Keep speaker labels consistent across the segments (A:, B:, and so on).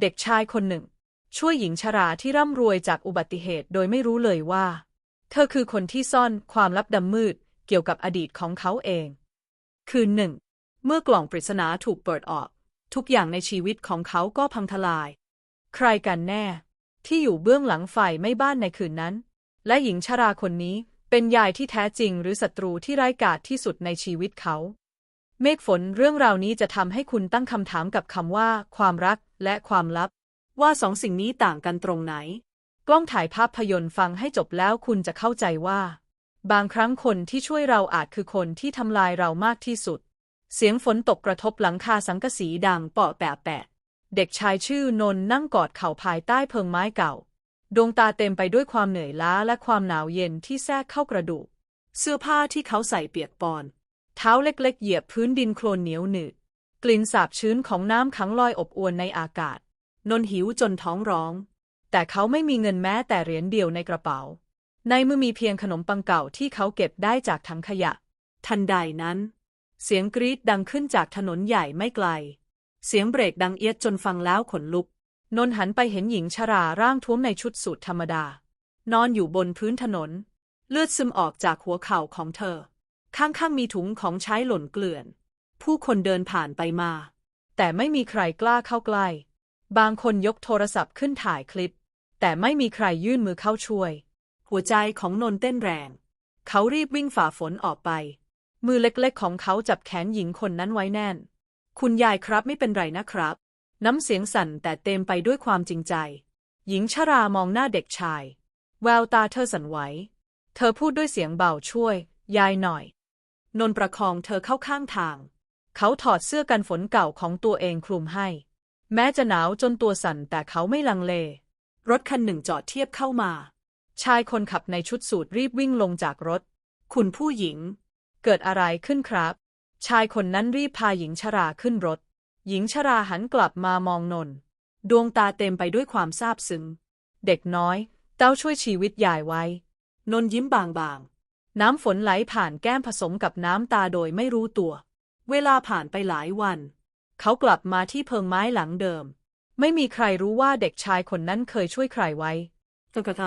A: เด็กชายคนหนึ่ง ช่วยหญิงชราที่ร่ำรวยจากอุบัติเหตุโดยไม่รู้เลยว่า เธอคือคนที่ซ่อนความลับดำมืดเกี่ยวกับอดีตของเขาเอง คืนหนึ่ง เมื่อกล่องปริศนาถูกเปิดออก ทุกอย่างในชีวิตของเขาก็พังทลาย ใครกันแน่ ที่อยู่เบื้องหลังไฟไม่บ้านในคืนนั้น และหญิงชราคนนี้เป็นยายที่แท้จริงหรือศัตรูที่ร้ายกาจที่สุดในชีวิตเขา เมฆฝนเรื่องราวนี้จะทำให้คุณตั้งคำถามกับคำว่า ความรักและความลับ ว่าสองสิ่งนี้ต่างกันตรงไหน กล้องถ่ายภาพยนตร์ฟังให้จบแล้วคุณจะเข้าใจว่า บางครั้งคนที่ช่วยเราอาจคือคนที่ทำลายเรามากที่สุด เสียงฝนตกกระทบหลังคาสังกะสีดังเปาะแปะแปะ เด็กชายชื่อนนท์นั่งกอดเข่าภายใต้เพิงไม้เก่า ดวงตาเต็มไปด้วยความเหนื่อยล้าและความหนาวเย็นที่แทรกเข้ากระดูก เสื้อผ้าที่เขาใส่เปียกปอน เท้าเล็กๆ เหยียบพื้นดินโคลนเหนียวหนืดกลิ่นสาบชื้นของน้ำขังลอยอบอวนในอากาศ นนหิวจนท้องร้อง แต่เขาไม่มีเงินแม้แต่เหรียญเดียวในกระเป๋า ในมือมีเพียงขนมปังเก่าที่เขาเก็บได้จากถังขยะ ทันใดนั้น เสียงกรีดดังขึ้นจากถนนใหญ่ไม่ไกล เสียงเบรกดังเอียดจนฟังแล้วขนลุก นนหันไปเห็นหญิงชราร่างท้วมในชุดสูทธรรมดา นอนอยู่บนพื้นถนน เลือดซึมออกจากหัวเข่าของเธอ ข้างๆมีถุงของใช้หล่นเกลื่อน ผู้คนเดินผ่านไปมา แต่ไม่มีใครกล้าเข้าใกล้ บางคนยกโทรศัพท์ขึ้นถ่ายคลิป แต่ไม่มีใครยื่นมือเข้าช่วย หัวใจของนนเต้นแรง เขารีบวิ่งฝ่าฝนออกไป มือเล็กๆของเขาจับแขนหญิงคนนั้นไว้แน่น คุณยายครับไม่เป็นไรนะครับ น้ำเสียงสั่นแต่เต็มไปด้วยความจริงใจ หญิงชรามองหน้าเด็กชาย แววตาเธอสั่นไหว เธอพูดด้วยเสียงเบาช่วย ยายหน่อย นนประคองเธอเข้าข้างทาง เขาถอดเสื้อกันฝนเก่าของตัวเองคลุมให้ แม้จะหนาวจนตัวสั่นแต่เขาไม่ลังเล รถคันหนึ่งจอดเทียบเข้ามา ชายคนขับในชุดสูทรีบวิ่งลงจากรถ คุณผู้หญิง เกิดอะไรขึ้นครับ ชายคนนั้นรีบพาหญิงชราขึ้นรถ หญิงชราหันกลับมามองนน ดวงตาเต็มไปด้วยความซาบซึ้ง เด็กน้อย เต้าช่วยชีวิตยายไว้ นนยิ้มบางๆ น้ำฝนไหลผ่านแก้มผสมกับน้ำตาโดยไม่รู้ตัว เวลาผ่านไปหลายวัน เขากลับมาที่เพิงไม้หลังเดิม ไม่มีใครรู้ว่าเด็กชายคนนั้นเคยช่วยใครไว้ตกต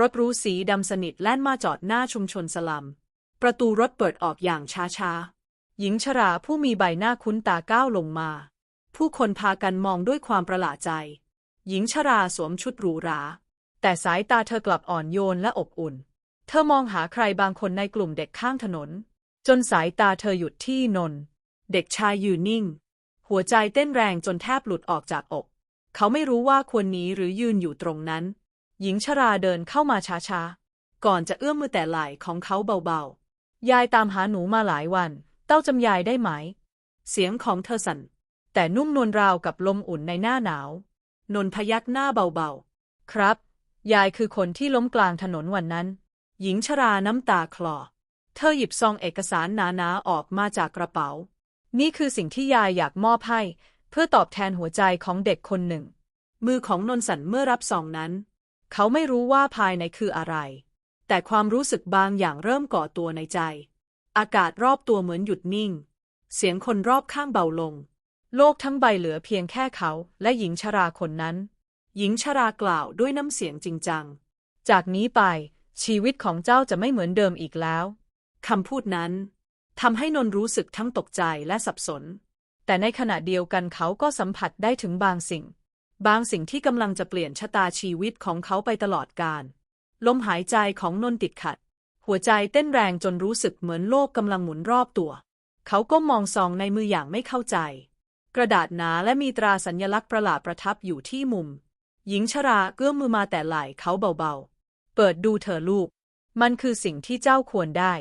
A: รถรู้สีดำสนิทแล่นมาจอดหน้าชุมชนสลัม ประตูรถเปิดออกอย่างช้าๆ หญิงชราผู้มีใบหน้าคุ้นตาก้าวลงมา ผู้คนพากันมองด้วยความประหลาดใจ หญิงชราสวมชุดหรูหรา แต่สายตาเธอกลับอ่อนโยนและอบอุ่น เธอมองหาใครบางคนในกลุ่มเด็กข้างถนน จนสายตาเธอหยุดที่นน เด็กชายยืนนิ่ง หัวใจเต้นแรงจนแทบหลุดออกจากอก เขาไม่รู้ว่าควรหนีหรือยืนอยู่ตรงนั้น หญิงชราเดินเข้ามาช้าๆ ก่อนจะเอื้อมมือแต่ไหล่ของเขาเบาๆ ยายตามหาหนูมาหลายวัน เต้าจำยายได้ไหม เสียงของเธอสั่น แต่นุ่มนวลราวกับลมอุ่นในหน้าหนาว นนพยักหน้าเบาๆ ครับ ยายคือคนที่ล้มกลางถนนวันนั้น หญิงชราน้ำตาคลอ เธอหยิบซองเอกสารหนาๆออกมาจากกระเป๋า นี่คือสิ่งที่ยายอยากมอบให้ เพื่อตอบแทนหัวใจของเด็กคนหนึ่ง มือของนนสันเมื่อรับซองนั้น เขาไม่รู้ว่าภายในคืออะไร แต่ความรู้สึกบางอย่างเริ่มก่อตัวในใจ อากาศรอบตัวเหมือนหยุดนิ่ง เสียงคนรอบข้างเบาลง โลกทั้งใบเหลือเพียงแค่เขาและหญิงชราคนนั้น หญิงชรากล่าวด้วยน้ำเสียงจริงจัง จากนี้ไป ชีวิตของเจ้าจะไม่เหมือนเดิมอีกแล้วคำพูดนั้นทำให้นนรู้สึกทั้งตกใจและสับสน แต่ในขณะเดียวกันเขาก็สัมผัสได้ถึงบางสิ่ง บางสิ่งที่กำลังจะเปลี่ยนชะตาชีวิตของเขาไปตลอดกาลลมหายใจของนนติดขัด หัวใจเต้นแรงจนรู้สึกเหมือนโลกกำลังหมุนรอบตัว เขาก็มองซองในมืออย่างไม่เข้าใจ กระดาษหนาและมีตราสัญลักษณ์ประหลาดประทับอยู่ที่มุม หญิงชราเกื้อมมือมาแต่ไหล่เขาเบาๆ เปิดดูเธอลูก มันคือสิ่งที่เจ้าควรได้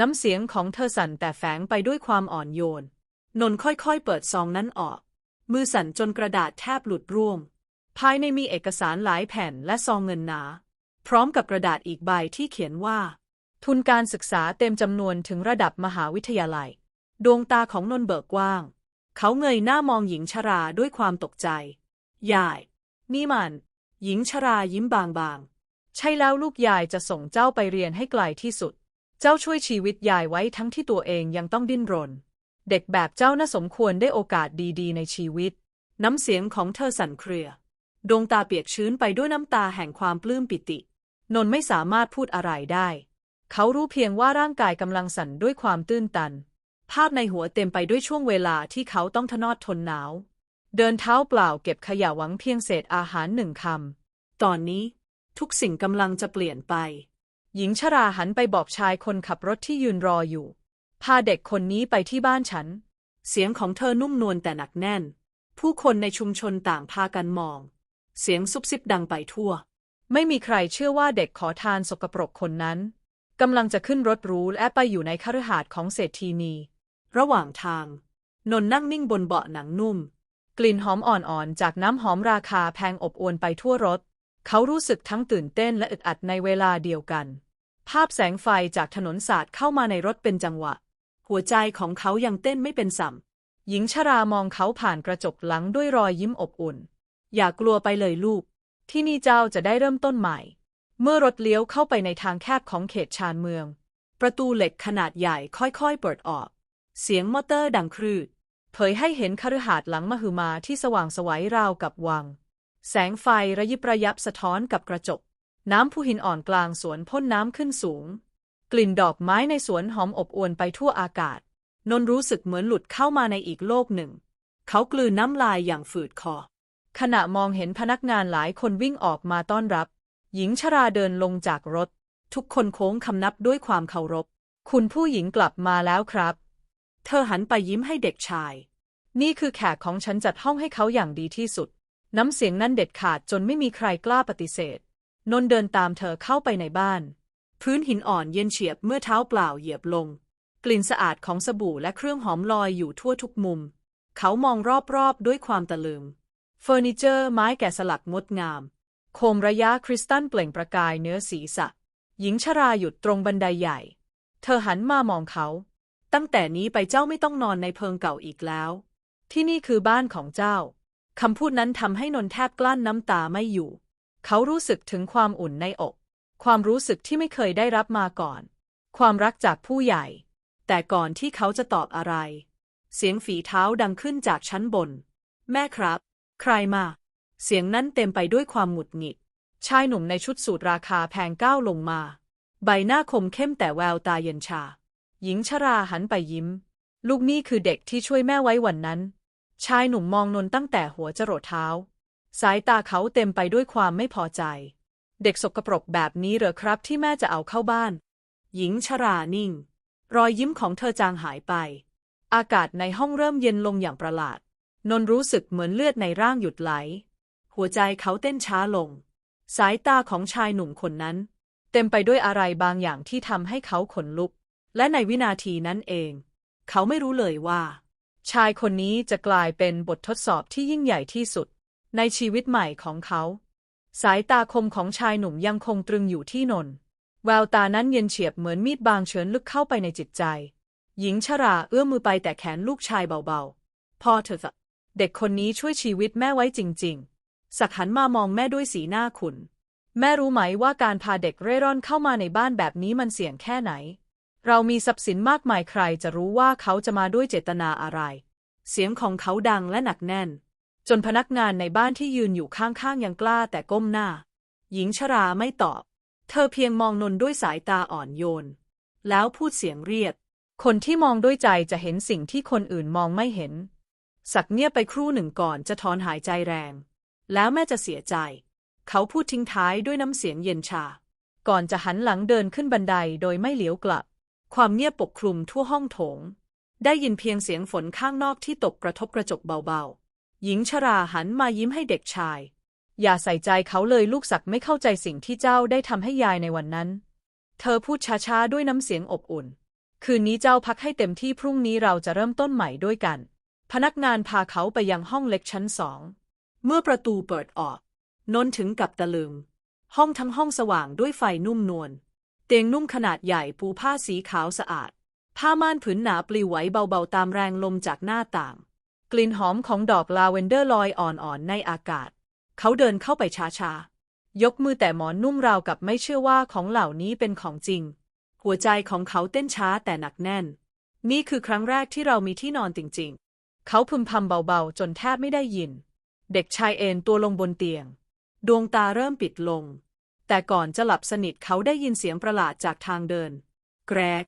A: น้ำเสียงของเธอสั่นแต่แฝงไปด้วยความอ่อนโยน นนค่อยๆ เปิดซองนั้นออก มือสั่นจนกระดาษแทบหลุดร่วง ภายในมีเอกสารหลายแผ่นและซองเงินหนา พร้อมกับกระดาษอีกใบที่เขียนว่า ทุนการศึกษาเต็มจำนวนถึงระดับมหาวิทยาลัย ดวงตาของนนเบิกกว้าง เขาเงยหน้ามองหญิงชราด้วยความตกใจ ยาย นี่มัน หญิงชรายิ้มบางๆ ใช่แล้วลูกยายจะส่งเจ้าไปเรียนให้ไกลที่สุด เจ้าช่วยชีวิตยายไว้ทั้งที่ตัวเองยังต้องดิ้นรน เด็กแบบเจ้าน่าสมควรได้โอกาสดีๆ ในชีวิต
B: น้ำเสียงของเธอสั่นเครือ ดวงตาเปียกชื้นไปด้วยน้ำตาแห่งความปลื้มปิติ
A: นนท์ไม่สามารถพูดอะไรได้ เขารู้เพียงว่าร่างกายกำลังสั่นด้วยความตื้นตัน
B: ภาพในหัวเต็มไปด้วยช่วงเวลาที่เขาต้องทนอดทนหนาว
A: เดินเท้าเปล่าเก็บขยะหวังเพียงเศษอาหารหนึ่งคำ
B: ตอนนี้ ทุกสิ่งกำลังจะเปลี่ยนไปำ
A: หญิงชราหันไปบอกชายคนขับรถที่ยืนรออยู่ พาเด็กคนนี้ไปที่บ้านฉัน
B: เสียงของเธอนุ่มนวลแต่หนักแน่น ผู้คนในชุมชนต่างพากันมอง เสียงซุบซิบดังไปทั่ว
A: ไม่มีใครเชื่อว่าเด็กขอทานสกปรกคนนั้นกำลังจะขึ้นรถหรูและไปอยู่ในคฤหาสน์ของเศรษฐีนี
B: ระหว่างทาง นนท์นั่งนิ่งบนเบาะหนังนุ่ม
A: กลิ่นหอมอ่อนๆ จากน้ำหอมราคาแพงอบอวลไปทั่วรถ เขารู้สึกทั้งตื่นเต้นและอึดอัดในเวลาเดียวกัน ภาพแสงไฟจากถนนสาดเข้ามาในรถเป็นจังหวะ
B: หัวใจของเขายังเต้นไม่เป็นสัม
A: หญิงชรามองเขาผ่านกระจกหลังด้วยรอยยิ้มอบอุ่น
B: อย่ากลัวไปเลยลูก
A: ที่นี่เจ้าจะได้เริ่มต้นใหม่ เมื่อรถเลี้ยวเข้าไปในทางแคบของเขตชานเมือง
B: ประตูเหล็กขนาดใหญ่ค่อยๆเปิดออก เสียงมอเตอร์ดังครืด
A: เผยให้เห็นคฤหาสน์หลังมหึมาที่สว่างสวัยราวกับวัง แสงไฟระยิบระยับสะท้อนกับกระจก น้ำพุหินอ่อนกลางสวนพ่นน้ำขึ้นสูง กลิ่นดอกไม้ในสวนหอมอบอวลไปทั่วอากาศ
B: นนรู้สึกเหมือนหลุดเข้ามาในอีกโลกหนึ่ง เขากลืนน้ำลายอย่างฝืดคอ
A: ขณะมองเห็นพนักงานหลายคนวิ่งออกมาต้อนรับ หญิงชราเดินลงจากรถ
B: ทุกคนโค้งคำนับด้วยความเคารพ
A: คุณผู้หญิงกลับมาแล้วครับ
B: เธอหันไปยิ้มให้เด็กชาย
A: นี่คือแขกของฉันจัดห้องให้เขาอย่างดีที่สุด น้ำเสียงนั้นเด็ดขาดจนไม่มีใครกล้าปฏิเสธ นนเดินตามเธอเข้าไปในบ้าน
B: พื้นหินอ่อนเย็นเฉียบเมื่อเท้าเปล่าเหยียบลง กลิ่นสะอาดของสบู่และเครื่องหอมลอยอยู่ทั่วทุกมุม เขามองรอบๆด้วยความตะลึง เฟอร์นิเจอร์ไม้แกะสลักงดงาม
A: โคมระยะคริสตัลเปล่งประกายเนื้อศีรษะหญิงชราหยุดตรงบันไดใหญ่ เธอหันมามองเขา
B: ตั้งแต่นี้ไปเจ้าไม่ต้องนอนในเพิงเก่าอีกแล้ว
A: ที่นี่คือบ้านของเจ้า คำพูดนั้นทำให้นนท์แทบกลั้นน้ำตาไม่อยู่ เขารู้สึกถึงความอุ่นในอก ความรู้สึกที่ไม่เคยได้รับมาก่อน ความรักจากผู้ใหญ่
B: แต่ก่อนที่เขาจะตอบอะไร เสียงฝีเท้าดังขึ้นจากชั้นบน แม่ครับ ใครมา เสียงนั้นเต็มไปด้วยความหงุดหงิด
A: ชายหนุ่มในชุดสูทราคาแพงก้าวลงมา ใบหน้าคมเข้มแต่แววตาเย็นชา หญิงชราหันไปยิ้ม ลูกนี่คือเด็กที่ช่วยแม่ไว้วันนั้น ชายหนุ่มมองนนตั้งแต่หัวจรดเท้า สายตาเขาเต็มไปด้วยความไม่พอใจ เด็กสกปรกแบบนี้เหรอครับที่แม่จะเอาเข้าบ้าน
B: หญิงชรานิ่ง รอยยิ้มของเธอจางหายไป
A: อากาศในห้องเริ่มเย็นลงอย่างประหลาด นนรู้สึกเหมือนเลือดในร่างหยุดไหล
B: หัวใจเขาเต้นช้าลง สายตาของชายหนุ่มคนนั้น
A: เต็มไปด้วยอะไรบางอย่างที่ทำให้เขาขนลุก
B: และในวินาทีนั้นเอง เขาไม่รู้เลยว่า
A: ชายคนนี้จะกลายเป็นบททดสอบที่ยิ่งใหญ่ที่สุด ในชีวิตใหม่ของเขา สายตาคมของชายหนุ่มยังคงตรึงอยู่ที่นน แววตานั้นเย็นเฉียบเหมือนมีดบางเฉือนลึกเข้าไปในจิตใจ หญิงชราเอื้อมมือไปแต่แขนลูกชายเบาๆ พ่อเธอะเด็กคนนี้ช่วยชีวิตแม่ไว้จริง ๆ สักหันมามองแม่ด้วยสีหน้าขุน แม่รู้ไหมว่าการพาเด็กเร่ร่อนเข้ามาในบ้านแบบนี้มันเสี่ยงแค่ไหน เรามีทรัพย์สินมากมายใครจะรู้ว่าเขาจะมาด้วยเจตนาอะไร
B: เสียงของเขาดังและหนักแน่น
A: จนพนักงานในบ้านที่ยืนอยู่ข้างๆยังกล้าแต่ก้มหน้า
B: หญิงชราไม่ตอบ เธอเพียงมองนนด้วยสายตาอ่อนโยน แล้วพูดเสียงเรียบ
A: คนที่มองด้วยใจจะเห็นสิ่งที่คนอื่นมองไม่เห็น
B: สักเงียบไปครู่หนึ่งก่อนจะถอนหายใจแรง แล้วแม่จะเสียใจ เขาพูดทิ้งท้ายด้วยน้ำเสียงเย็นชา
A: ก่อนจะหันหลังเดินขึ้นบันไดโดยไม่เหลียวกลับ
B: ความเงียบปกคลุมทั่วห้องโถง ได้ยินเพียงเสียงฝนข้างนอกที่ตกกระทบกระจกเบาๆ หญิงชราหันมายิ้มให้เด็กชาย
A: อย่าใส่ใจเขาเลยลูกศักดิ์ไม่เข้าใจสิ่งที่เจ้าได้ทำให้ยายในวันนั้น เธอพูดช้าๆ ด้วยน้ำเสียงอบอุ่น คืนนี้เจ้าพักให้เต็มที่พรุ่งนี้เราจะเริ่มต้นใหม่ด้วยกัน พนักงานพาเขาไปยังห้องเล็กชั้นสอง
B: เมื่อประตูเปิดออก นนถึงกับตะลึง ห้องทั้งห้องสว่างด้วยไฟนุ่มนวล เตียงนุ่มขนาดใหญ่ปูผ้าสีขาวสะอาด ผ้าม่านผืนหนาปลิวไหวเบาๆตามแรงลมจากหน้าต่าง
A: กลิ่นหอมของดอกลาเวนเดอร์ลอยอ่อนๆในอากาศ
B: เขาเดินเข้าไปช้าๆ
A: ยกมือแต่หมอนนุ่มราวกับไม่เชื่อว่าของเหล่านี้เป็นของจริง
B: หัวใจของเขาเต้นช้าแต่หนักแน่น นี่คือครั้งแรกที่เรามีที่นอนจริงๆ
A: เขาพึมพำเบาๆ จนแทบไม่ได้ยิน เด็กชายเอนตัวลงบนเตียง
B: ดวงตาเริ่มปิดลง แต่ก่อนจะหลับสนิทเขาได้ยินเสียงประหลาดจากทางเดิน แกรก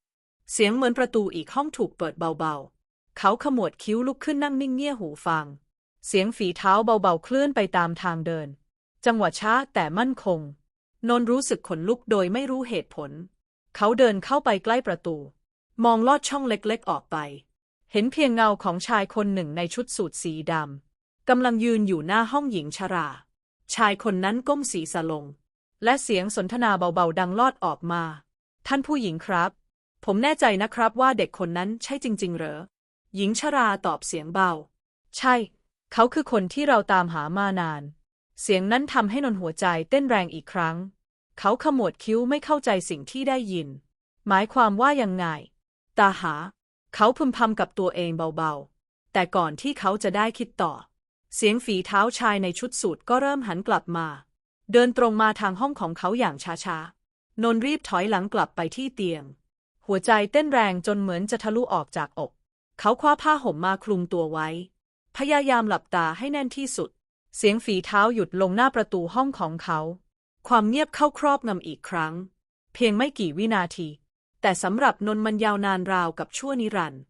B: เสียงเหมือนประตูอีกห้องถูกเปิดเบาๆ เขาขมวดคิ้วลุกขึ้นนั่งนิ่งเงี่ยหูฟัง เสียงฝีเท้าเบาๆเคลื่อนไปตามทางเดิน จังหวะช้าแต่มั่นคง นนรู้สึกขนลุกโดยไม่รู้เหตุผล เขาเดินเข้าไปใกล้ประตู มองลอดช่องเล็กๆออกไป เห็นเพียงเงาของชายคนหนึ่งในชุดสูทสีดำกำลังยืนอยู่หน้าห้องหญิงชรา ชายคนนั้นก้มศีรษะลง และเสียงสนทนาเบาๆ ดังลอดออกมา ท่านผู้หญิงครับ ผมแน่ใจนะครับว่าเด็กคนนั้นใช่จริง ๆ เหรอ หญิงชราตอบเสียงเบา ใช่ เขาคือคนที่เราตามหามานาน เสียงนั้นทำให้นนหัวใจเต้นแรงอีกครั้ง เขาขมวดคิ้วไม่เข้าใจสิ่งที่ได้ยิน หมายความว่ายังไง ตาหา เขาพึมพำกับตัวเองเบาๆ แต่ก่อนที่เขาจะได้คิดต่อ เสียงฝีเท้าชายในชุดสูทก็เริ่มหันกลับมา เดินตรงมาทางห้องของเขาอย่างช้าๆ นนรีบถอยหลังกลับไปที่เตียง หัวใจเต้นแรงจนเหมือนจะทะลุออกจากอก เขาคว้าผ้าห่มมาคลุมตัวไว้ พยายามหลับตาให้แน่นที่สุด เสียงฝีเท้าหยุดลงหน้าประตูห้องของเขา ความเงียบเข้าครอบงำอีกครั้ง เพียงไม่กี่วินาที แต่สำหรับนนมันยาวนานราวกับชั่วนิรันดร์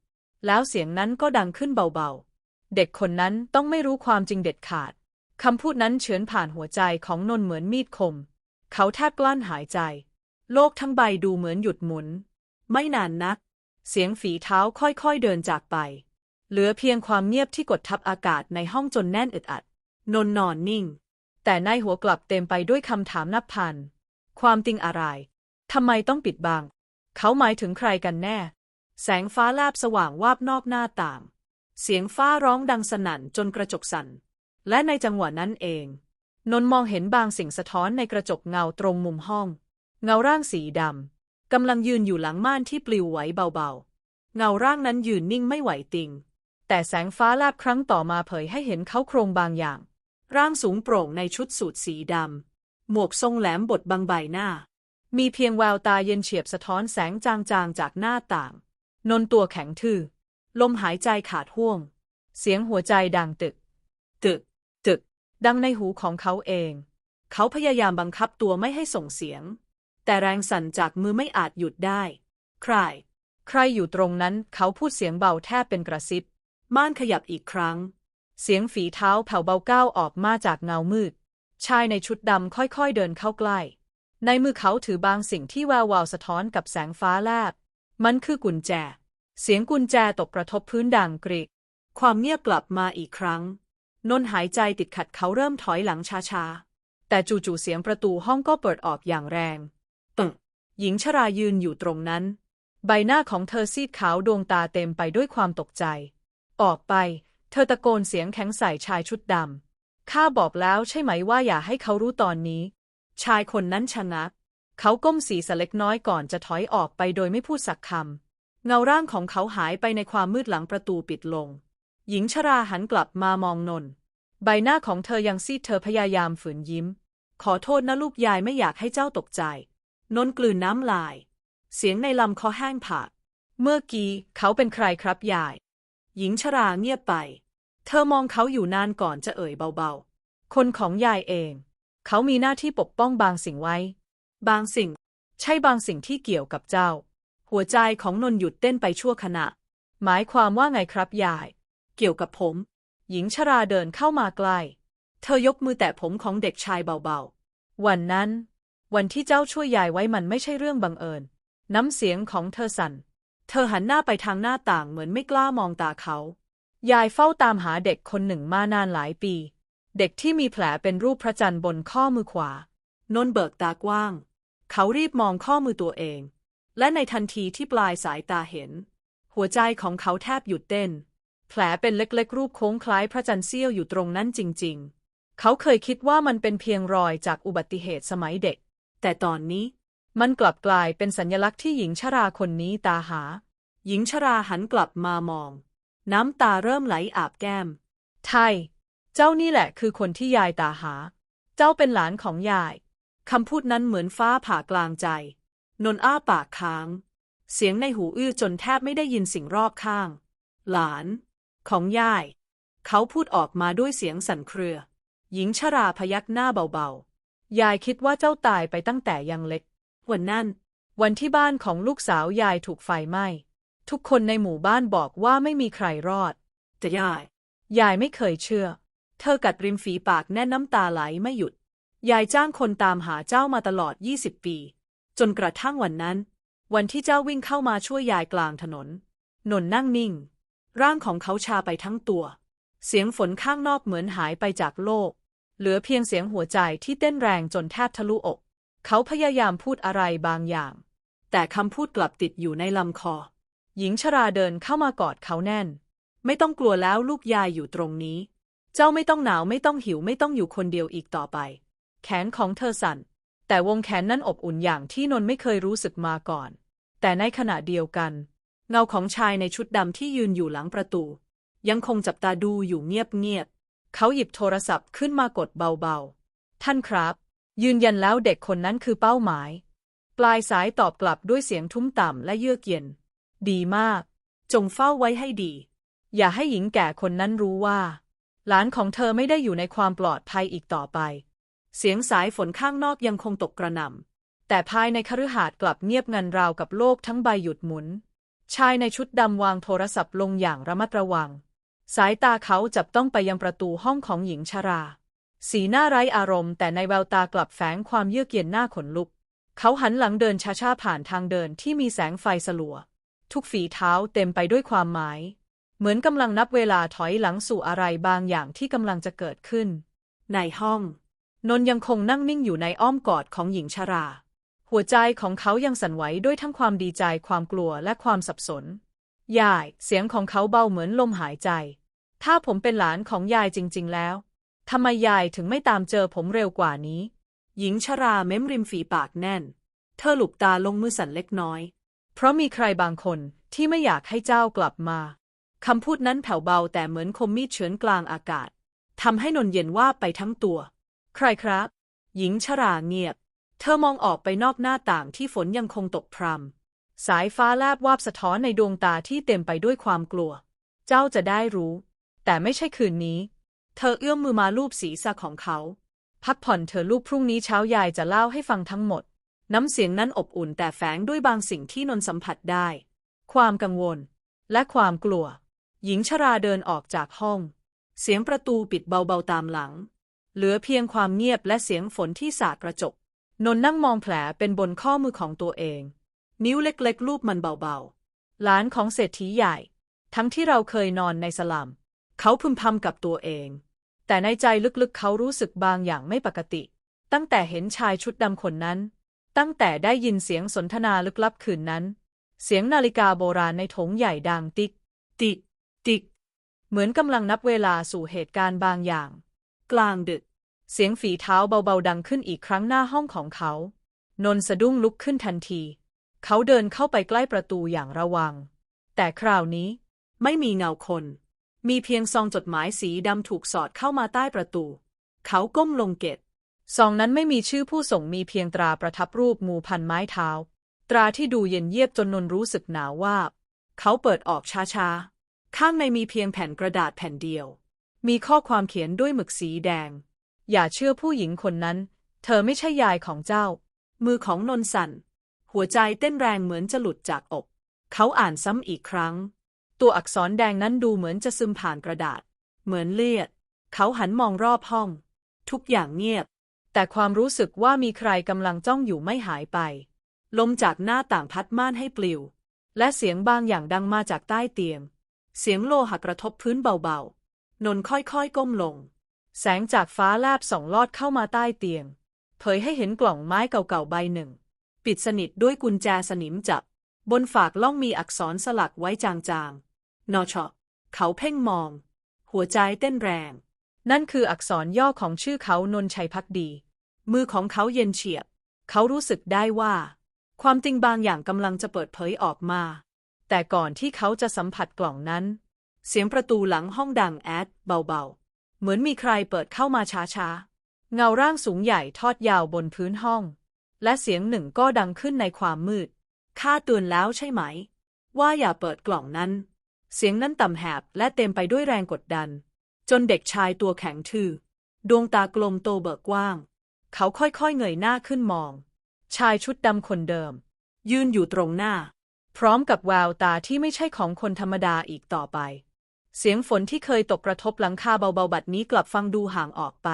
B: แล้วเสียงนั้นก็ดังขึ้นเบาๆ เด็กคนนั้นต้องไม่รู้ความจริงเด็ดขาด คำพูดนั้นเฉือนผ่านหัวใจของนนท์เหมือนมีดคม เขาแทบกลั้นหายใจ โลกทั้งใบดูเหมือนหยุดหมุน ไม่นานนัก เสียงฝีเท้าค่อยๆเดินจากไป เหลือเพียงความเงียบที่กดทับอากาศในห้องจนแน่นอึดอัด นนท์นอนนิ่ง แต่ในหัวกลับเต็มไปด้วยคำถามนับพัน ความจริงอะไร ทำไมต้องปิดบัง เขาหมายถึงใครกันแน่ แสงฟ้าแลบสว่างวาบนอกหน้าต่าง เสียงฟ้าร้องดังสนั่นจนกระจกสั่น และในจังหวะนั้นเอง นนมองเห็นบางสิ่งสะท้อนในกระจกเงาตรงมุมห้อง เงาร่างสีดำกำลังยืนอยู่หลังม่านที่ปลิวไหวเบาๆ เงาร่างนั้นยืนนิ่งไม่ไหวติง แต่แสงฟ้าแลบครั้งต่อมาเผยให้เห็นเขาโครงบางอย่าง ร่างสูงโปร่งในชุดสูทสีดำหมวกทรงแหลมบดบางใบหน้า มีเพียงแววตาเย็นเฉียบสะท้อนแสงจางๆจากหน้าต่าง นนตัวแข็งทื่อลมหายใจขาดห่วง เสียงหัวใจดังตึก ตึก ดังในหูของเขาเอง เขาพยายามบังคับตัวไม่ให้ส่งเสียง แต่แรงสั่นจากมือไม่อาจหยุดได้ ใคร ใครอยู่ตรงนั้นเขาพูดเสียงเบาแทบเป็นกระซิบ ม่านขยับอีกครั้ง เสียงฝีเท้าแผ่วเบาก้าวออกมาจากเงามืด ชายในชุดดำค่อยๆเดินเข้าใกล้ ในมือเขาถือบางสิ่งที่แวววาวสะท้อนกับแสงฟ้าแลบ มันคือกุญแจ เสียงกุญแจตกกระทบพื้นดังกริก ความเงียบกลับมาอีกครั้ง นนหายใจติดขัดเขาเริ่มถอยหลังช้าๆ แต่จู่ๆเสียงประตูห้องก็เปิดออกอย่างแรงตึงหญิงชรายืนอยู่ตรงนั้น ใบหน้าของเธอซีดขาวดวงตาเต็มไปด้วยความตกใจ ออกไป เธอตะโกนเสียงแข็งใส่ชายชุดดำข้าบอกแล้วใช่ไหมว่าอย่าให้เขารู้ตอนนี้ ชายคนนั้นชะงักเขาก้มศีรษะเล็กน้อยก่อนจะถอยออกไปโดยไม่พูดสักคำเงาร่างของเขาหายไปในความมืดหลังประตูปิดลง หญิงชราหันกลับมามองนน ใบหน้าของเธอยังซีดเธอพยายามฝืนยิ้ม ขอโทษนะลูกยายไม่อยากให้เจ้าตกใจ นนกลืนน้ำลาย เสียงในลำคอแห้งผาก เมื่อกี้เขาเป็นใครครับยาย หญิงชราเงียบไป เธอมองเขาอยู่นานก่อนจะเอ่ยเบาๆ คนของยายเอง เขามีหน้าที่ปกป้องบางสิ่งไว้ บางสิ่ง ใช่บางสิ่งที่เกี่ยวกับเจ้า หัวใจของนนหยุดเต้นไปชั่วขณะ หมายความว่าไงครับยาย เกี่ยวกับผม หญิงชราเดินเข้ามาใกล้ เธอยกมือแตะผมของเด็กชายเบาๆ วันนั้น วันที่เจ้าช่วยยายไว้มันไม่ใช่เรื่องบังเอิญ น้ำเสียงของเธอสั่น เธอหันหน้าไปทางหน้าต่างเหมือนไม่กล้ามองตาเขา ยายเฝ้าตามหาเด็กคนหนึ่งมานานหลายปี เด็กที่มีแผลเป็นรูปพระจันทร์บนข้อมือขวานนเบิกตากว้าง เขารีบมองข้อมือตัวเอง และในทันทีที่ปลายสายตาเห็น หัวใจของเขาแทบหยุดเต้น แผลเป็นเล็กๆ รูปโค้งคล้ายพระจันทร์เสี้ยวอยู่ตรงนั้นจริง ๆ เขาเคยคิดว่ามันเป็นเพียงรอยจากอุบัติเหตุสมัยเด็ก แต่ตอนนี้ มันกลับกลายเป็นสัญลักษณ์ที่หญิงชราคนนี้ตาหา หญิงชราหันกลับมามอง น้ำตาเริ่มไหลอาบแก้ม ไทย เจ้านี่แหละคือคนที่ยายตาหา เจ้าเป็นหลานของยาย คำพูดนั้นเหมือนฟ้าผ่ากลางใจ นนอ้าปากค้าง เสียงในหูอื้อจนแทบไม่ได้ยินสิ่งรอบข้าง หลาน ของยาย เขาพูดออกมาด้วยเสียงสั่นเครือ หญิงชราพยักหน้าเบาๆ
A: ยายคิดว่าเจ้าตายไปตั้งแต่ยังเล็ก
B: วันนั้น
A: วันที่บ้านของลูกสาวยายถูกไฟไหม้ ทุกคนในหมู่บ้านบอกว่าไม่มีใครรอด
B: แต่ยาย
A: ยายไม่เคยเชื่อ
B: เธอกัดริมฝีปากแน่นน้ำตาไหลไม่หยุด ยายจ้างคนตามหาเจ้ามาตลอด 20 ปี จนกระทั่งวันนั้น วันที่เจ้าวิ่งเข้ามาช่วยยายกลางถนน นนนั่งนิ่ง ร่างของเขาชาไปทั้งตัว เสียงฝนข้างนอกเหมือนหายไปจากโลก เหลือเพียงเสียงหัวใจที่เต้นแรงจนแทบทะลุอก เขาพยายามพูดอะไรบางอย่าง แต่คำพูดกลับติดอยู่ในลำคอ หญิงชราเดินเข้ามากอดเขาแน่น ไม่ต้องกลัวแล้วลูกยายอยู่ตรงนี้ เจ้าไม่ต้องหนาวไม่ต้องหิวไม่ต้องอยู่คนเดียวอีกต่อไป แขนของเธอสั่น แต่วงแขนนั้นอบอุ่นอย่างที่นนไม่เคยรู้สึกมาก่อน แต่ในขณะเดียวกัน เงาของชายในชุดดำที่ยืนอยู่หลังประตู ยังคงจับตาดูอยู่เงียบๆเขาหยิบโทรศัพท์ขึ้นมากดเบาๆ ท่านครับ ยืนยันแล้วเด็กคนนั้นคือเป้าหมาย ปลายสายตอบกลับด้วยเสียงทุ้มต่ำและเยือกเย็น ดีมาก จงเฝ้าไว้ให้ดี อย่าให้หญิงแก่คนนั้นรู้ว่า หลานของเธอไม่ได้อยู่ในความปลอดภัยอีกต่อไป เสียงสายฝนข้างนอกยังคงตกกระหน่ำแต่ภายในคฤหาสน์กลับเงียบงันราวกับโลกทั้งใบหยุดหมุน ชายในชุดดำวางโทรศัพท์ลงอย่างระมัดระวัง สายตาเขาจับต้องไปยังประตูห้องของหญิงชรา สีหน้าไร้อารมณ์แต่ในแววตากลับแฝงความเยือกเย็นหน้าขนลุก เขาหันหลังเดินช้าๆผ่านทางเดินที่มีแสงไฟสลัว ทุกฝีเท้าเต็มไปด้วยความหมาย เหมือนกำลังนับเวลาถอยหลังสู่อะไรบางอย่างที่กำลังจะเกิดขึ้น ในห้อง
A: นนยังคงนั่งนิ่งอยู่ในอ้อมกอดของหญิงชรา หัวใจของเขายังสั่นไหวด้วยทั้งความดีใจความกลัวและความสับสน ยาย เสียงของเขาเบาเหมือนลมหายใจ ถ้าผมเป็นหลานของยายจริง ๆ แล้วทำไมยายถึงไม่ตามเจอผมเร็วกว่านี้
B: หญิงชราเม้มริมฝีปากแน่น เธอหลุบตาลงมือสั่นเล็กน้อย
A: เพราะมีใครบางคนที่ไม่อยากให้เจ้ากลับมาคำพูดนั้นแผ่วเบาแต่เหมือนคมมีดเฉือนกลางอากาศทำให้นนเย็นว่าไปทั้งตัว ใครครับ หญิงชราเงียบ เธอมองออกไปนอกหน้าต่างที่ฝนยังคงตกพรำสายฟ้าแลบวาบสะท้อนในดวงตาที่เต็มไปด้วยความกลัว เจ้าจะได้รู้ แต่ไม่ใช่คืนนี้ เธอเอื้อมมือมาลูบศีรษะของเขา พักผ่อนเธอลูกพรุ่งนี้เช้ายายจะเล่าให้ฟังทั้งหมด น้ำเสียงนั้นอบอุ่นแต่แฝงด้วยบางสิ่งที่นนสัมผัสได้ ความกังวล และความกลัว หญิงชราเดินออกจากห้อง เสียงประตูปิดเบาๆตามหลัง เหลือเพียงความเงียบและเสียงฝนที่สาดกระจก นนนั่งมองแผลเป็นบนข้อมือของตัวเอง นิ้วเล็กๆลูบมันเบาๆ หลานของเศรษฐีใหญ่ ทั้งที่เราเคยนอนในสลัม เขาพึมพำกับตัวเอง แต่ในใจลึกๆเขารู้สึกบางอย่างไม่ปกติ ตั้งแต่เห็นชายชุดดำคนนั้น ตั้งแต่ได้ยินเสียงสนทนาลึกลับคืนนั้น เสียงนาฬิกาโบราณในถงใหญ่ดังติ๊ก
B: ติ๊ก ติ๊ก
A: เหมือนกำลังนับเวลาสู่เหตุการณ์บางอย่าง
B: กลางดึก
A: เสียงฝีเท้าเบาๆดังขึ้นอีกครั้งหน้าห้องของเขา นนสะดุ้งลุกขึ้นทันที เขาเดินเข้าไปใกล้ประตูอย่างระวัง แต่คราวนี้
B: ไม่มีเงาคน มีเพียงซองจดหมายสีดำถูกสอดเข้ามาใต้ประตู เขาก้มลงเก็บ
A: ซองนั้นไม่มีชื่อผู้ส่งมีเพียงตราประทับรูปงูพันไม้เท้า ตราที่ดูเย็นเยียบจนนนรู้สึกหนาววาบเขาเปิดออกช้าๆ ข้างในมีเพียงแผ่นกระดาษแผ่นเดียว มีข้อความเขียนด้วยหมึกสีแดง อย่าเชื่อผู้หญิงคนนั้น เธอไม่ใช่ยายของเจ้า
B: มือของนนสั่น หัวใจเต้นแรงเหมือนจะหลุดจากอก เขาอ่านซ้ำอีกครั้ง
A: ตัวอักษรแดงนั้นดูเหมือนจะซึมผ่านกระดาษ
B: เหมือนเลือดเขาหันมองรอบห้อง ทุกอย่างเงียบ
A: แต่ความรู้สึกว่ามีใครกำลังจ้องอยู่ไม่หายไป
B: ลมจากหน้าต่างพัดม่านให้ปลิว
A: และเสียงบางอย่างดังมาจากใต้เตียง
B: เสียงโลหะกระทบพื้นเบาๆ นนค่อยๆก้มลง
A: แสงจากฟ้าแลบส่องลอดเข้ามาใต้เตียง เผยให้เห็นกล่องไม้เก่าๆใบหนึ่ง
B: ปิดสนิทด้วยกุญแจสนิมจับ บนฝากล่องมีอักษรสลักไว้จางๆ นอชอเขาเพ่งมอง หัวใจเต้นแรง
A: นั่นคืออักษรย่อของชื่อเขานนชัยพักดี
B: มือของเขาเย็นเฉียบ เขารู้สึกได้ว่า ความจริงบางอย่างกำลังจะเปิดเผยออกมา
A: แต่ก่อนที่เขาจะสัมผัสกล่องนั้น
B: เสียงประตูหลังห้องดังแอดเบาๆ เหมือนมีใครเปิดเข้ามาช้าๆ
A: เงาร่างสูงใหญ่ทอดยาวบนพื้นห้อง และเสียงหนึ่งก็ดังขึ้นในความมืด
B: ข้าเตือนแล้วใช่ไหม ว่าอย่าเปิดกล่องนั้น เสียงนั้นต่ำแหบและเต็มไปด้วยแรงกดดัน จนเด็กชายตัวแข็งทื่อ ดวงตากลมโตเบิกกว้าง เขาค่อยๆเงยหน้าขึ้นมอง ชายชุดดำคนเดิม ยืนอยู่ตรงหน้า พร้อมกับแววตาที่ไม่ใช่ของคนธรรมดาอีกต่อไป เสียงฝนที่เคยตกกระทบหลังคาเบาๆบัดนี้กลับฟังดูห่างออกไป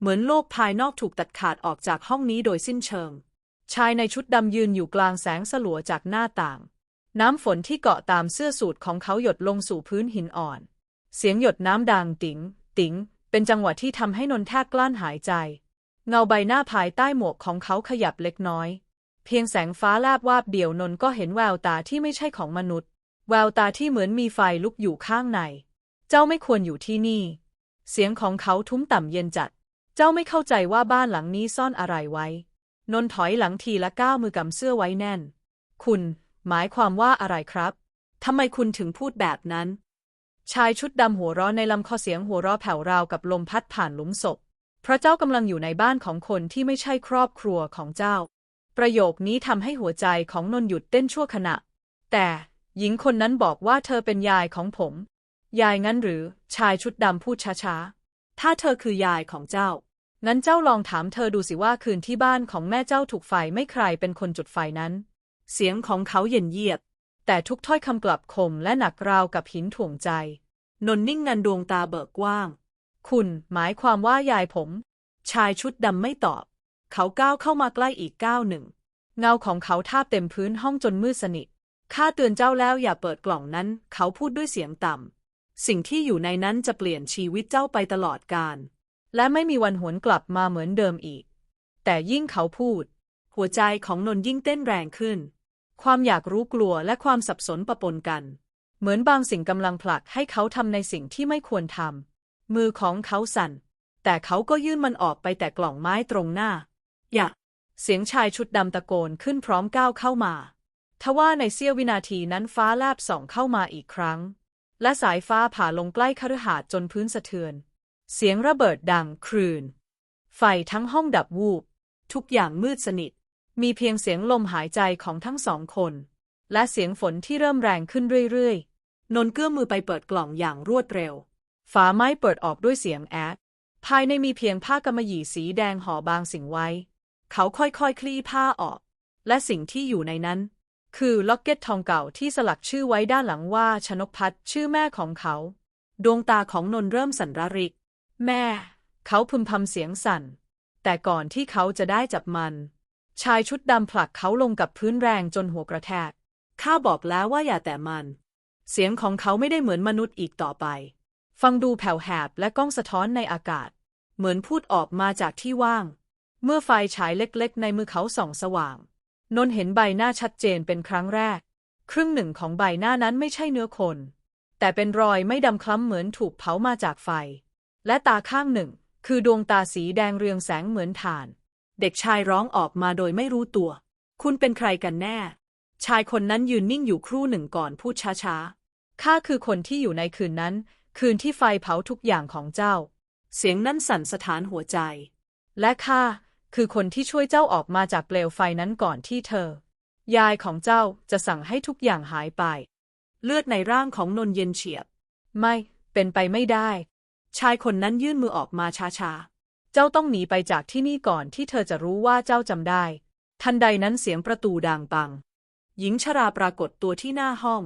B: เหมือนโลกภายนอกถูกตัดขาดออกจากห้องนี้โดยสิ้นเชิง ชายในชุดดำยืนอยู่กลางแสงสลัวจากหน้าต่าง น้ำฝนที่เกาะตามเสื้อสูทของเขาหยดลงสู่พื้นหินอ่อน เสียงหยดน้ำดังติ๋ง ติ๋ง เป็นจังหวะที่ทำให้นนแทบกลั้นหายใจ เงาใบหน้าภายใต้หมวกของเขาขยับเล็กน้อย เพียงแสงฟ้าแลบวาบเดียวนนก็เห็นแววตาที่ไม่ใช่ของมนุษย์ แววตาที่เหมือนมีไฟลุกอยู่ข้างใน เจ้าไม่ควรอยู่ที่นี่ เสียงของเขาทุ้มต่ำเย็นจัด เจ้าไม่เข้าใจว่าบ้านหลังนี้ซ่อนอะไรไว้ นนถอยหลังทีละก้าวมือกำเสื้อไว้แน่น คุณ หมายความว่าอะไรครับทำไมคุณถึงพูดแบบนั้น ชายชุดดำหัวเราะในลำคอเสียงหัวเราะแผ่วราวกับลมพัดผ่านหลุมศพ เพราะเจ้ากำลังอยู่ในบ้านของคนที่ไม่ใช่ครอบครัวของเจ้า ประโยคนี้ทำให้หัวใจของนนหยุดเต้นชั่วขณะ แต่ หญิงคนนั้นบอกว่าเธอเป็นยายของผม ยายงั้นหรือ ชายชุดดำพูดช้าๆ ถ้าเธอคือยายของเจ้า งั้นเจ้าลองถามเธอดูสิว่าคืนที่บ้านของแม่เจ้าถูกไฟไม่ใครเป็นคนจุดไฟนั้น เสียงของเขาเย็นเยียบ แต่ทุกถ้อยคำกลับคมและหนักราวกับหินถ่วงใจ นนนิ่งงันดวงตาเบิกกว้าง คุณหมายความว่ายายผม ชายชุดดำไม่ตอบ เขาก้าวเข้ามาใกล้อีกก้าวหนึ่ง เงาของเขาทาบเต็มพื้นห้องจนมืดสนิท ข้าเตือนเจ้าแล้วอย่าเปิดกล่องนั้น เขาพูดด้วยเสียงต่ำ สิ่งที่อยู่ในนั้นจะเปลี่ยนชีวิตเจ้าไปตลอดกาล และไม่มีวันหวนกลับมาเหมือนเดิมอีก แต่ยิ่งเขาพูด หัวใจของนนยิ่งเต้นแรงขึ้น ความอยากรู้กลัวและความสับสนปะปนกัน เหมือนบางสิ่งกำลังผลักให้เขาทำในสิ่งที่ไม่ควรทำ มือของเขาสั่น แต่เขาก็ยื่นมันออกไปแต่กล่องไม้ตรงหน้า อย่า เสียงชายชุดดำตะโกนขึ้นพร้อมก้าวเข้ามา ทว่าในเสี้ยววินาทีนั้นฟ้าแลบส่องเข้ามาอีกครั้ง และสายฟ้าผ่าลงใกล้คฤหาสน์จนพื้นสะเทือน เสียงระเบิดดังครืน ไฟทั้งห้องดับวูบ ทุกอย่างมืดสนิท มีเพียงเสียงลมหายใจของทั้งสองคน และเสียงฝนที่เริ่มแรงขึ้นเรื่อยๆ นนเกื้อมมือไปเปิดกล่องอย่างรวดเร็ว ฝาไม้เปิดออกด้วยเสียงแอด ภายในมีเพียงผ้ากำมะหยี่สีแดงห่อบางสิ่งไว้ เขาค่อยๆคคลี่ผ้าออก และสิ่งที่อยู่ในนั้น คือล็อกเก็ตทองเก่าที่สลักชื่อไว้ด้านหลังว่าชนกพัฒน์ชื่อแม่ของเขา ดวงตาของนนเริ่มสั่นระริก แม่ เขาพึมพำเสียงสั่น แต่ก่อนที่เขาจะได้จับมัน ชายชุดดำผลักเขาลงกับพื้นแรงจนหัวกระแทก ข้าบอกแล้วว่าอย่าแต่มัน เสียงของเขาไม่ได้เหมือนมนุษย์อีกต่อไป ฟังดูแผ่วแหบและก้องสะท้อนในอากาศ เหมือนพูดออกมาจากที่ว่าง เมื่อไฟฉายเล็กๆ ในมือเขาส่องสว่าง นนเห็นใบหน้าชัดเจนเป็นครั้งแรก ครึ่งหนึ่งของใบหน้านั้นไม่ใช่เนื้อคน แต่เป็นรอยไม่ดำคล้ำเหมือนถูกเผามาจากไฟ และตาข้างหนึ่ง คือดวงตาสีแดงเรืองแสงเหมือนถ่าน เด็กชายร้องออกมาโดยไม่รู้ตัว คุณเป็นใครกันแน่ ชายคนนั้นยืนนิ่งอยู่ครู่หนึ่งก่อนพูดช้าๆข้าคือคนที่อยู่ในคืนนั้น คืนที่ไฟเผาทุกอย่างของเจ้า เสียงนั้นสั่นสะท้านหัวใจ และข้า คือคนที่ช่วยเจ้าออกมาจากเปลวไฟนั้นก่อนที่เธอ ยายของเจ้าจะสั่งให้ทุกอย่างหายไป เลือดในร่างของนนเย็นเฉียบ ไม่ เป็นไปไม่ได้ ชายคนนั้นยื่นมือออกมาช้าๆ เจ้าต้องหนีไปจากที่นี่ก่อนที่เธอจะรู้ว่าเจ้าจำได้ ทันใดนั้นเสียงประตูดังปัง หญิงชราปรากฏตัวที่หน้าห้อง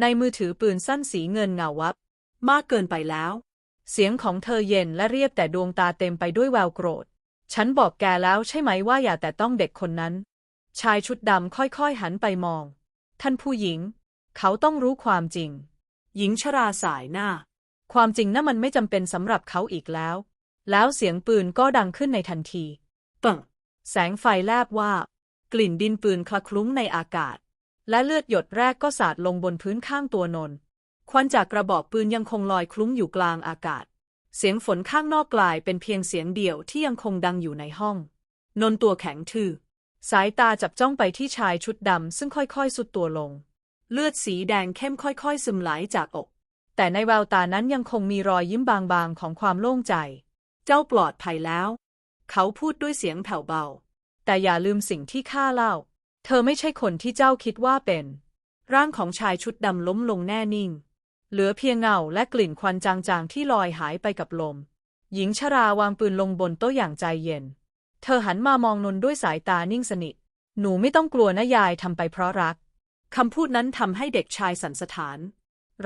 B: ในมือถือปืนสั้นสีเงินเงาวับ มากเกินไปแล้ว เสียงของเธอเย็นและเรียบแต่ดวงตาเต็มไปด้วยแววโกรธ ฉันบอกแกแล้วใช่ไหมว่าอย่าแต่ต้องเด็กคนนั้น ชายชุดดำค่อยๆหันไปมอง ท่านผู้หญิง เขาต้องรู้ความจริง หญิงชราสายหน้า ความจริงนั่นมันไม่จำเป็นสำหรับเขาอีกแล้ว แล้วเสียงปืนก็ดังขึ้นในทันทีปังแสงไฟแลบว่า กลิ่นดินปืนคละคลุ้งในอากาศ และเลือดหยดแรกก็สาดลงบนพื้นข้างตัวนน ควันจากกระบอกปืนยังคงลอยคลุ้งอยู่กลางอากาศ เสียงฝนข้างนอกกลายเป็นเพียงเสียงเดี่ยวที่ยังคงดังอยู่ในห้อง นนตัวแข็งทื่อ สายตาจับจ้องไปที่ชายชุดดำซึ่งค่อยๆ สุดตัวลง เลือดสีแดงเข้มค่อยๆ ซึมไหลจากอก แต่ในแววตานั้นยังคงมีรอยยิ้มบางๆ ของความโล่งใจ เจ้าปลอดภัยแล้ว เขาพูดด้วยเสียงแผ่วเบา แต่อย่าลืมสิ่งที่ข้าเล่า เธอไม่ใช่คนที่เจ้าคิดว่าเป็น ร่างของชายชุดดำล้มลงแน่นิ่ง
A: เหลือเพียงเงาและกลิ่นควันจางๆที่ลอยหายไปกับลม หญิงชราวางปืนลงบนโต๊ะอย่างใจเย็น เธอหันมามองนนด้วยสายตานิ่งสนิท หนูไม่ต้องกลัวนะยายทำไปเพราะรัก
B: คำพูดนั้นทำให้เด็กชายสันสถาน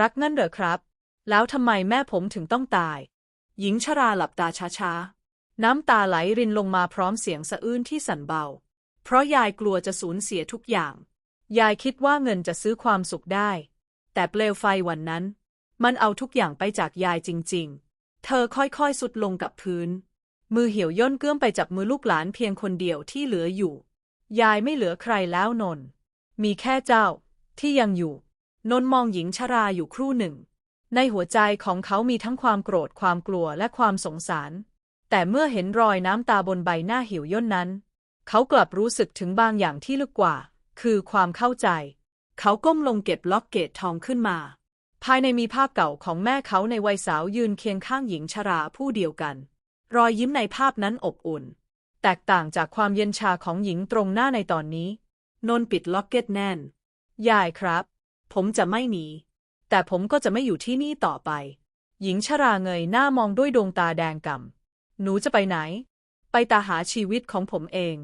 A: รักนั่นเหรอครับ แล้วทำไมแม่ผมถึงต้องตาย
B: หญิงชราหลับตาช้าๆ
A: น้ำตาไหลรินลงมาพร้อมเสียงสะอื้นที่สั่นเบา
B: เพราะยายกลัวจะสูญเสียทุกอย่าง
A: ยายคิดว่าเงินจะซื้อความสุขได้
B: แต่เปลวไฟวันนั้น มันเอาทุกอย่างไปจากยายจริง ๆ เธอค่อยๆสุดลงกับพื้น
A: มือเหี่ยวย่นเกื้อมไปจับมือลูกหลานเพียงคนเดียวที่เหลืออยู่ ยายไม่เหลือใครแล้วนน มีแค่เจ้าที่ยังอยู่
B: นนมองหญิงชราอยู่ครู่หนึ่ง
A: ในหัวใจของเขามีทั้งความโกรธความกลัวและความสงสาร แต่เมื่อเห็นรอยน้ำตาบนใบหน้าเหี่ยวย่นนั้น เขากลับรู้สึกถึงบางอย่างที่ลึกกว่า คือความเข้าใจ
B: เขาก้มลงเก็บล็อกเกตทองขึ้นมา
A: ภายในมีภาพเก่าของแม่เขาในวัยสาวยืนเคียงข้างหญิงชราผู้เดียวกัน
B: รอยยิ้มในภาพนั้นอบอุ่น
A: แตกต่างจากความเย็นชาของหญิงตรงหน้าในตอนนี้
B: นนปิดล็อกเก็ตแน่น
A: ยายครับ
B: ผมจะไม่หนี
A: แต่ผมก็จะไม่อยู่ที่นี่ต่อไป หญิงชราเงยหน้ามองด้วยดวงตาแดงก่ำ หนูจะไปไหน ไปตาหาชีวิตของผมเอง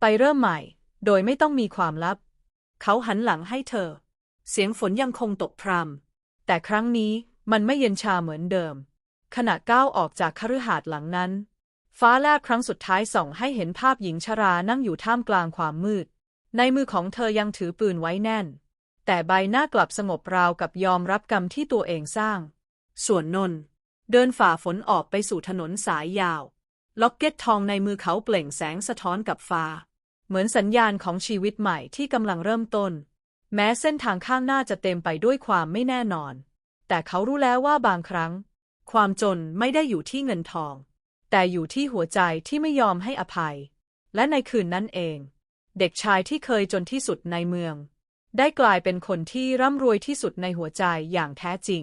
A: ไปเริ่มใหม่ โดยไม่ต้องมีความลับ
B: เขาหันหลังให้เธอ เสียงฝนยังคงตกพรำ
A: แต่ครั้งนี้มันไม่เย็นชาเหมือนเดิม ขณะก้าวออกจากคฤหาสน์หลังนั้น ฟ้าแลบครั้งสุดท้ายส่องให้เห็นภาพหญิงชรานั่งอยู่ท่ามกลางความมืด ในมือของเธอยังถือปืนไว้แน่น แต่ใบหน้ากลับสงบราวกับยอมรับกรรมที่ตัวเองสร้าง
B: ส่วนนนเดินฝ่าฝนออกไปสู่ถนนสายยาว ล็อกเก็ตทองในมือเขาเปล่งแสงสะท้อนกับฟ้า
A: เหมือนสัญญาณของชีวิตใหม่ที่กำลังเริ่มต้น แม้เส้นทางข้างหน้าจะเต็มไปด้วยความไม่แน่นอน แต่เขารู้แล้วว่าบางครั้ง
B: ความจนไม่ได้อยู่ที่เงินทอง
A: แต่อยู่ที่หัวใจที่ไม่ยอมให้อภัย และในคืนนั้นเอง เด็กชายที่เคยจนที่สุดในเมือง ได้กลายเป็นคนที่ร่ำรวยที่สุดในหัวใจอย่างแท้จริง